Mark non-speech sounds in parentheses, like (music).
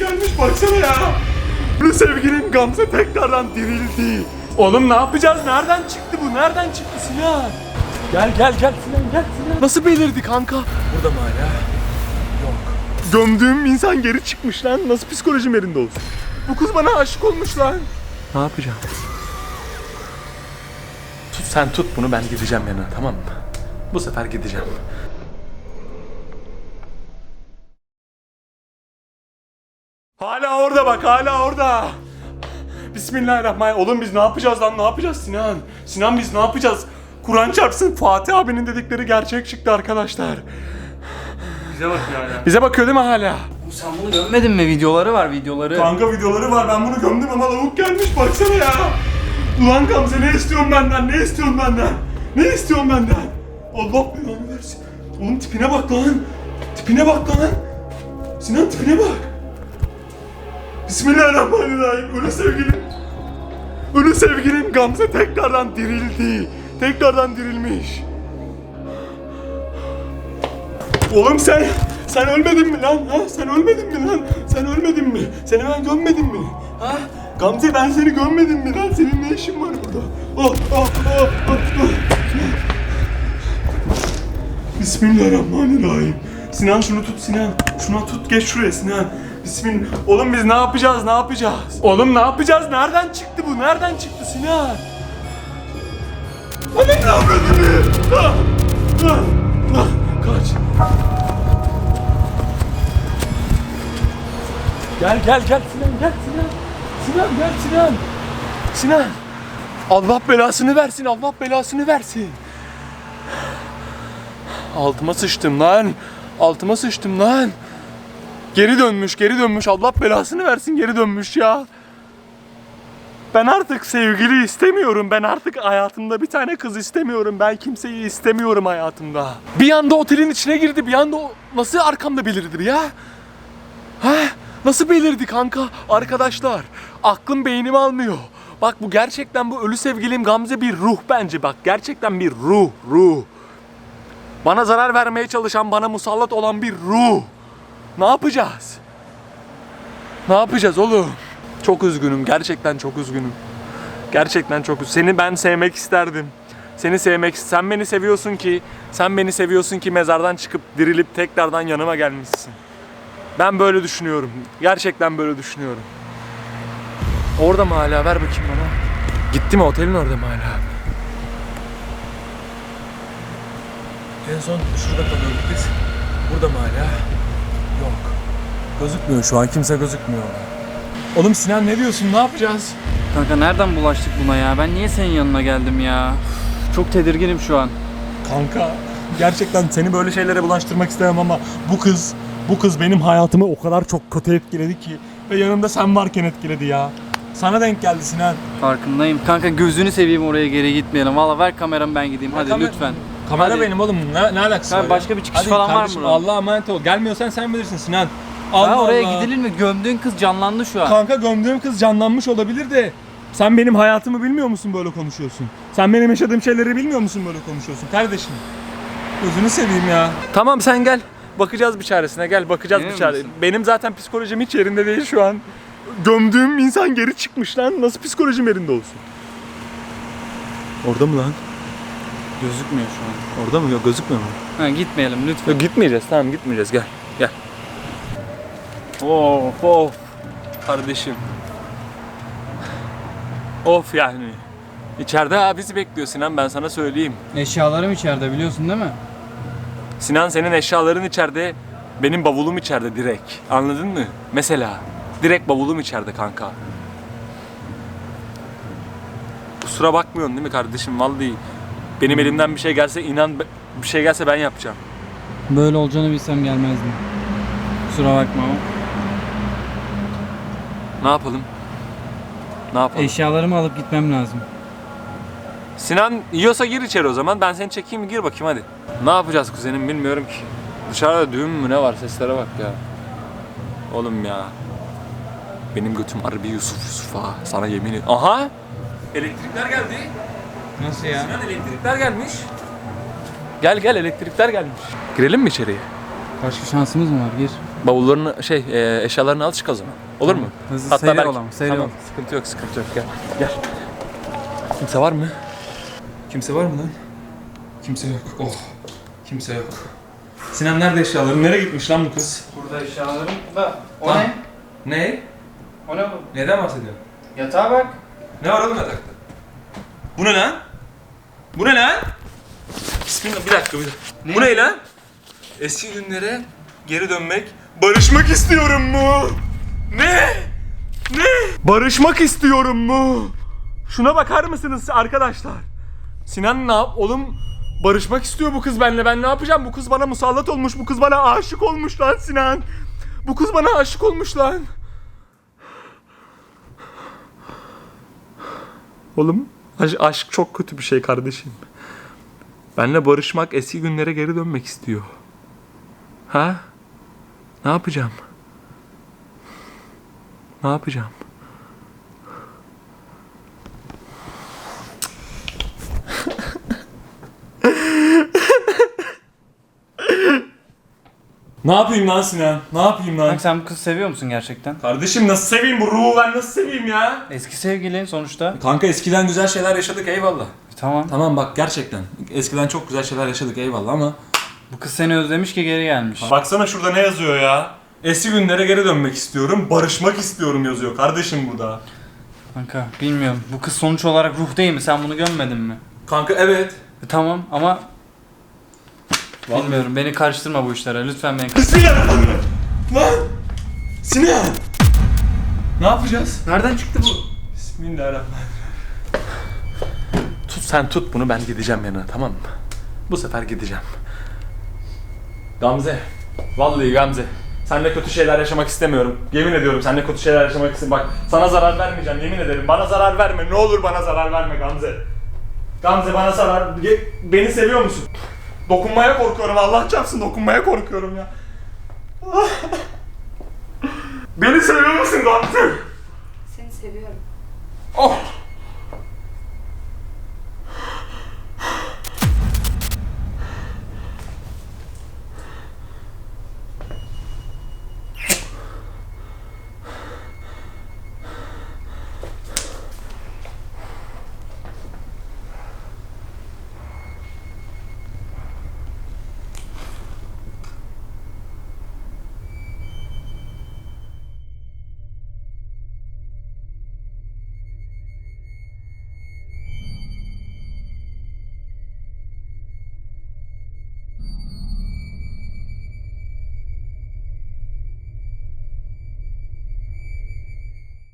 gelmiş baksana ya. Bu sevgilim Gamze tekrardan dirildi. Oğlum ne yapacağız? Nereden çıktı bu? Nereden çıktı Sinan? Gel gel gel Sinan gel Sinan. Nasıl belirdi kanka? Burada mı hala? Yok. Gömdüğüm insan geri çıkmış lan. Nasıl psikolojim yerinde olsun? Bu kız bana aşık olmuş lan. Ne yapacağım? Tut sen tut bunu ben gideceğim yanına tamam mı? Bu sefer gideceğim. Hala orada bak hala orada. Bismillahirrahmanirrahim. Oğlum biz ne yapacağız lan ne yapacağız Sinan? Sinan biz ne yapacağız? Kur'an çarpsın Fatih abinin dedikleri gerçek çıktı arkadaşlar. Bize bakıyor hala. Bize bakıyor değil mi hala? Sen bunu görmedin mi? Videoları var videoları. Kanka videoları var ben bunu gömdüm ama lavuk gelmiş baksana ya. Ulan Gamze ne istiyorsun benden ne istiyorsun benden? Ne istiyorsun benden? Allah belanı versin. Oğlum tipine bak lan. Tipine bak lan. Sinan tipine bak. Bismillahirrahmanirrahim. Ölü sevgilim. Ölü sevgilim Gamze tekrardan dirildi. Tekrardan dirilmiş. Oğlum sen sen ölmedin mi lan? Ha? Sen ölmedin mi lan? Sen ölmedin mi? Seni ben gömmedim mi? Ha? Gamze ben seni gömmedim mi lan? Senin ne işin var burada? Oh, oh, oh, oh, oh. Bismillahirrahmanirrahim. Sinan şunu tut Sinan. Şuna tut geç şuraya Sinan. Bismillah. Oğlum biz ne yapacağız? Ne yapacağız? Oğlum ne yapacağız? Nereden çıktı bu? Nereden çıktı Sinan? Ne yapıyordun? Ah, ah, ah. Kaç. Gel gel gel Sinan gel Sinan. Sinan gel Sinan. Sinan. Allah belasını versin Allah belasını versin. Altıma sıçtım lan. Altıma sıçtım lan. Geri dönmüş geri dönmüş Allah belasını versin geri dönmüş ya. Ben artık sevgili istemiyorum. Ben artık hayatımda bir tane kız istemiyorum. Ben kimseyi istemiyorum hayatımda. Bir anda otelin içine girdi. Bir anda nasıl arkamda belirdi ya? Ha? Nasıl belirdi kanka? Arkadaşlar, aklım beynimi almıyor. Bak bu gerçekten bu ölü sevgilim Gamze bir ruh bence bak. Gerçekten bir ruh, ruh. Bana zarar vermeye çalışan, bana musallat olan bir ruh. Ne yapacağız? Ne yapacağız oğlum? Çok üzgünüm. Gerçekten çok üzgünüm. Gerçekten çok üzgünüm. Seni ben sevmek isterdim. Seni sevmek sen beni seviyorsun ki sen beni seviyorsun ki mezardan çıkıp dirilip tekrardan yanıma gelmişsin. Ben böyle düşünüyorum. Gerçekten böyle düşünüyorum. Orada mı hala? Ver bakayım bana. Gitti mi? Otelin orada mı hala? En son şurada kalıyorduk biz. Burada mı hala? Yok. Gözükmüyor şu an. Kimse gözükmüyor. Oğlum Sinan ne diyorsun? Ne yapacağız? Kanka nereden bulaştık buna ya? Ben niye senin yanına geldim ya? Üf, Çok tedirginim şu an. Kanka gerçekten seni böyle şeylere bulaştırmak istemem ama bu kız bu kız benim hayatımı o kadar çok kötü etkiledi ki ve yanımda sen varken etkiledi ya. Sana denk geldi Sinan. Farkındayım. Kanka gözünü seveyim oraya geri gitmeyelim. Valla ver kameramı ben gideyim. Hadi kamer- lütfen. Kamera Hadi. benim oğlum. Ne, ne alakası Ha, var? başka ya? bir çıkış Hadi falan var mı kardeşim, buranın? Allah'a emanet ol. Gelmiyorsan sen bilirsin Sinan. Ha, Allah oraya Allah. gidilir mi? Gömdüğün kız canlandı şu an. Kanka gömdüğüm kız canlanmış olabilir de sen benim hayatımı bilmiyor musun böyle konuşuyorsun? Sen benim yaşadığım şeyleri bilmiyor musun böyle konuşuyorsun kardeşim? Gözünü seveyim ya. Tamam sen gel. Bakacağız bir çaresine gel bakacağız Emin bir çare. misin? Benim zaten psikolojim hiç yerinde değil şu an. Gömdüğüm insan geri çıkmış lan. Nasıl psikolojim yerinde olsun? Orada mı lan? Gözükmüyor şu an. Orada mı? Yok gözükmüyor mu? Ha, gitmeyelim lütfen. Yok gitmeyeceğiz. Tamam gitmeyeceğiz. Gel. Gel. Of of. Kardeşim. Of yani. İçeride ha bizi bekliyor Sinan ben sana söyleyeyim. Eşyalarım içeride biliyorsun değil mi? Sinan senin eşyaların içeride, benim bavulum içeride direkt. Anladın mı? Mesela. Direkt bavulum içeride kanka. Kusura bakmıyorsun değil mi kardeşim? Vallahi benim elimden bir şey gelse inan bir şey gelse ben yapacağım. Böyle olacağını bilsem gelmezdim. Kusura bakma ama. Ne yapalım? Ne yapalım? Eşyalarımı alıp gitmem lazım. Sinan yiyorsa gir içeri o zaman. Ben seni çekeyim gir bakayım hadi. Ne yapacağız kuzenim bilmiyorum ki. Dışarıda düğün mü ne var seslere bak ya. Oğlum ya. Benim götüm harbi Yusuf Yusuf ha. Sana yemin ederim. Aha! Elektrikler geldi. Nasıl ya? Sinan elektrikler gelmiş. Gel gel elektrikler gelmiş. Girelim mi içeriye? Başka şansımız mı var? Gir. Bavullarını şey e, eşyalarını al çık o zaman. Olur mu? Hızlı seri ol ama, seri tamam, ol. Sıkıntı yok sıkıntı yok gel. Gel. Kimse var mı? Kimse var mı lan? Kimse yok. Oh. Kimse yok. Sinan nerede eşyaların? Nereye gitmiş lan bu kız? Burada eşyalarım da. O Lan. ne? Ne? O ne bu? Neden bahsediyorsun? Yatağa bak. Ne var oğlum yatakta? Bu ne lan? Bu ne lan? Bismillah bir dakika bir dakika. Bu ne lan? Eski günlere geri dönmek, barışmak istiyorum mu? Ne? Ne? Barışmak istiyorum mu? Şuna bakar mısınız arkadaşlar? Sinan ne yap? Oğlum barışmak istiyor bu kız benimle. Ben ne yapacağım? Bu kız bana musallat olmuş. Bu kız bana aşık olmuş lan Sinan. Bu kız bana aşık olmuş lan. Oğlum aşk çok kötü bir şey kardeşim. Benle barışmak eski günlere geri dönmek istiyor. Ha? Ne yapacağım? Ne yapacağım? Ne yapayım lan Sinan? Ne yapayım lan? Bak sen bu kızı seviyor musun gerçekten? Kardeşim nasıl seveyim bu ruhu ben nasıl seveyim ya? Eski sevgilin sonuçta. Kanka eskiden güzel şeyler yaşadık eyvallah. Tamam. Tamam bak gerçekten. Eskiden çok güzel şeyler yaşadık eyvallah ama. Bu kız seni özlemiş ki geri gelmiş. Baksana şurada ne yazıyor ya? Eski günlere geri dönmek istiyorum, barışmak istiyorum yazıyor kardeşim burada. Kanka bilmiyorum. Bu kız sonuç olarak ruh değil mi? Sen bunu görmedin mi? Kanka evet. E, tamam ama bilmiyorum. Beni karıştırma bu işlere. Lütfen beni karıştırma. Bismillahirrahmanirrahim. Lan! Sinan! Ne yapacağız? Nereden çıktı bu? Bismillahirrahmanirrahim. Tut sen tut bunu ben gideceğim yanına tamam mı? Bu sefer gideceğim. Gamze. Vallahi Gamze. Seninle kötü şeyler yaşamak istemiyorum. Yemin ediyorum seninle kötü şeyler yaşamak istemiyorum. Bak sana zarar vermeyeceğim yemin ederim. Bana zarar verme. Ne olur bana zarar verme Gamze. Gamze bana zarar... Beni seviyor musun? Dokunmaya korkuyorum. Allah çarpsın dokunmaya korkuyorum ya. (laughs) Beni seviyor musun Gamze? Seni seviyorum. Oh!